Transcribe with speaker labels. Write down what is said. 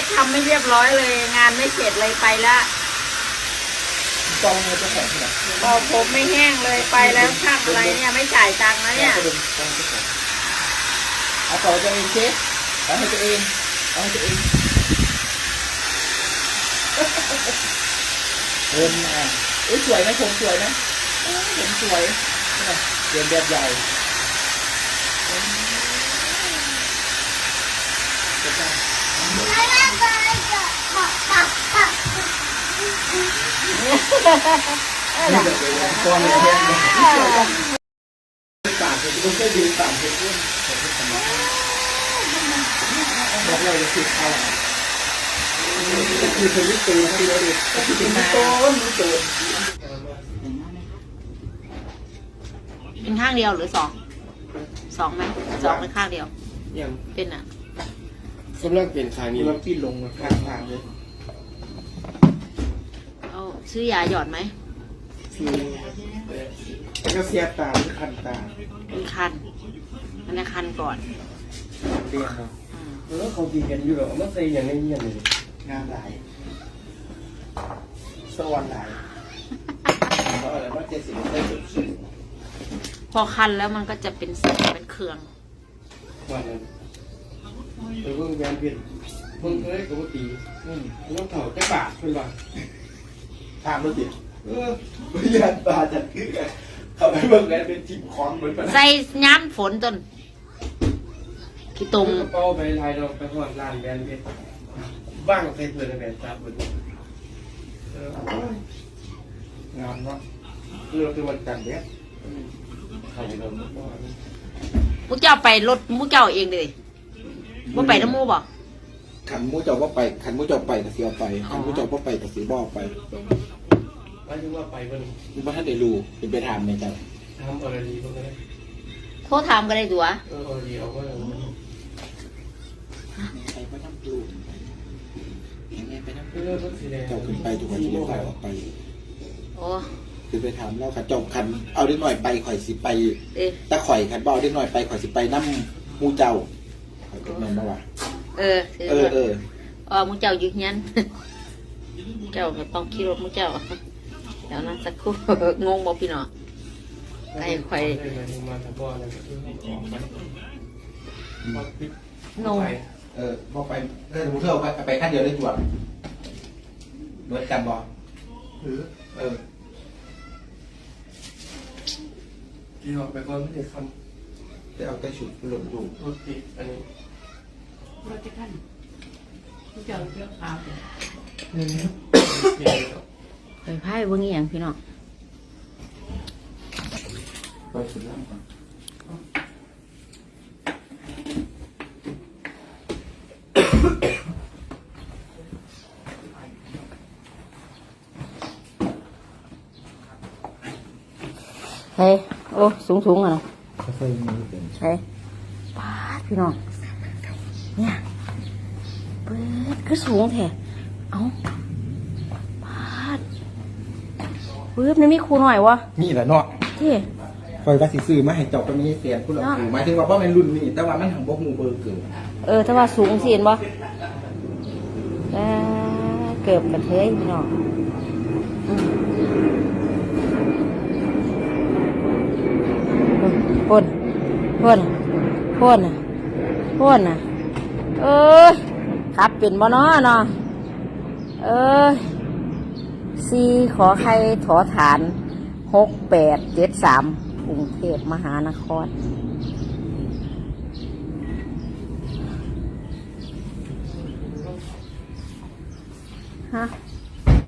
Speaker 1: สทำไม่เรียบร้อยเลย งานไม่เสร็จเลยไปละ
Speaker 2: กองเงินจะแข็งขนาด
Speaker 1: บอกผมไม่แห้งเลยไปแล้วช่างอะไรเนี่ยไม่จ่ายตังค์แล้วเนี่ย
Speaker 2: กระดุมกองจะแข็งเอาต่อจะเองเช็คเอาให้ตัวเองเอาให้ตัวเองเริ่มอะอุ้ยสวยไหมผมสวยไหมเอ้ยผมสวยนี่นะเรียนแบบใหญ่นี่แบบกองเนี่ยเนี่ยต่างกันต้องใช้ดีต่างกันด้วยบอกเราจะสิบ เอาคือเป็นลิตูนะที่เราเรียกคือเป็นลิตูลิตู
Speaker 1: เป็นข้างเดียวหรือสอง สองไหมสองหรือข้างเดียว
Speaker 3: ยัง
Speaker 1: เป็นอะ
Speaker 3: กำลังเปลี่ยนคาง
Speaker 2: นี่
Speaker 3: นี้
Speaker 2: มันปีนลงมาข้างทางเลย
Speaker 1: เอาซื้อยาหยอดไหม
Speaker 2: คือแล้วก็เสียตาหรือคันตา
Speaker 1: มันคัน มันจะคันก่อน
Speaker 2: เรียกเขา
Speaker 1: อืม
Speaker 3: เออเขาดีกันอยู่หรอกมันใส่อย่างนี้อย่างนี้
Speaker 2: งานหลายสวรรค์หลายเพราะอะไรว่าเจ็ดสิบได้จุดสุด
Speaker 1: พอคันแล้วมันก็จะเป็นสีเป็นเครือง
Speaker 3: วันนั้น ไปเบิ่งแวนเพชรเบิ่งเอ้ยกับตี
Speaker 2: อืม
Speaker 3: น้องเถ่าแค่บาทเพิ่นว่า
Speaker 2: ถามแล้วสิ
Speaker 3: เออ
Speaker 2: วิญญาณตาจัดขึ้นกันเขาไปเบิ่งแล้วเป็นทีมคอนเหมือนกัน
Speaker 1: ใส่ย้ำฝนต้นขี้ตุ่ม
Speaker 3: กระเป๋าไปไทยเราไปหอดร้านแวนเพชรบ้างใส่เพิ่นแวนจับเพิ่นเออโอ้ย
Speaker 2: งานเนาะ
Speaker 3: คือเราคือวันจันทร์เนี่ยใครเราบ่ว่า
Speaker 1: มุกเจ้าไปรถมุกเจ้าเองเลย ว่าไปน้ำมูบอก
Speaker 2: ขันหมูเจ้าว่าไปขันหมูเจ้าไปแต่เสียไปขันหมูเจ้าว่าไปแต่เสียบ่ไป
Speaker 3: หมายถึงว่าไปเพิ่น
Speaker 2: นี่ว่าท่านได้รู้เป็นไปถามในใจ
Speaker 3: ทำอะไรดีเพิ่นก็ได้
Speaker 1: โทษถามก็ได้ตัว
Speaker 3: เออเอาดีเอาก็เอา
Speaker 2: ไปไปน้ำปลูกยังไงไปน้ำป
Speaker 3: เอ
Speaker 2: ลู
Speaker 3: อกเพิ่นสิได้
Speaker 2: เจ้าขึ้นไปทุกวันที่เดียวกันออกไป
Speaker 1: โอ้
Speaker 2: คือไปถามแล้วขันเจบขันเอาได้หน่อยไปข่อยสิไป
Speaker 1: เอ๊ะ
Speaker 2: ตะข่อยขันบ่เอาได้หน่อยไปข่อยสิไปน้ำหมูเจ้า ข่อยก็แม่นบ่ว่า
Speaker 1: เออคือ
Speaker 2: เออเออ
Speaker 1: อ๋อมุกเจ้าอยู่ยันเจ้าก็ต้องขี่รถมุกเจ้าเดี๋ยวนะสักครู่งงบอกพี่น้องไอ้ไข่
Speaker 3: ได้มาถึงมาแต่บ่อะไรก็คือออกไปมาปิด
Speaker 1: งง
Speaker 3: ไป
Speaker 2: เออบ่ไปเออหมูเท่าไปไปขั้นเดียวได้จวดเบิดกันบ่
Speaker 3: หรือ
Speaker 2: เออ
Speaker 3: ที่ออกไปก่อนไม่ได้ค
Speaker 2: จะเอาแต่ชุดหล่นอยู่ำ
Speaker 3: รถติดอันนี้
Speaker 1: รถจะขั้นเจ้าเรื่องขาว
Speaker 3: นี่นี่เดี๋ยว
Speaker 1: ไปไพ่เบิ่งอหย่างพี่น้อง
Speaker 2: ไปสุดแล้วก่อน
Speaker 1: เฮ้ยโอ้สูงสูงๆอะเนาะ
Speaker 2: เคยมีเป็น
Speaker 1: เฮ้ยปาดพี่น้อง เนี่ยเปิดคือสูงแท้เอ้าปาดเปิดมันมีครูหน่อยวะ
Speaker 2: นี่แหละเนาะ
Speaker 1: ที่
Speaker 2: คอยว่าสิซื้อมาให้เจ้าก็มีเสียนผู้หลักผู้หมายถึงว่าบ่แม่นรุ่นนี้แต่ว่ามันหังบ่ฮู้เบอร์เกิน
Speaker 1: เออถ้าว่าสูงสิเห็นบ่เออเกือบกระเทยพี่น้องอืมพ่นพ่นพ่นน่ะพ่นน่ะ เอ้ยขับเป็นบ่เนาะเนาะเอ้ยซีขอใครถอฐานหกแปดเจ็ดสามกรุงเทพมหานครฮะ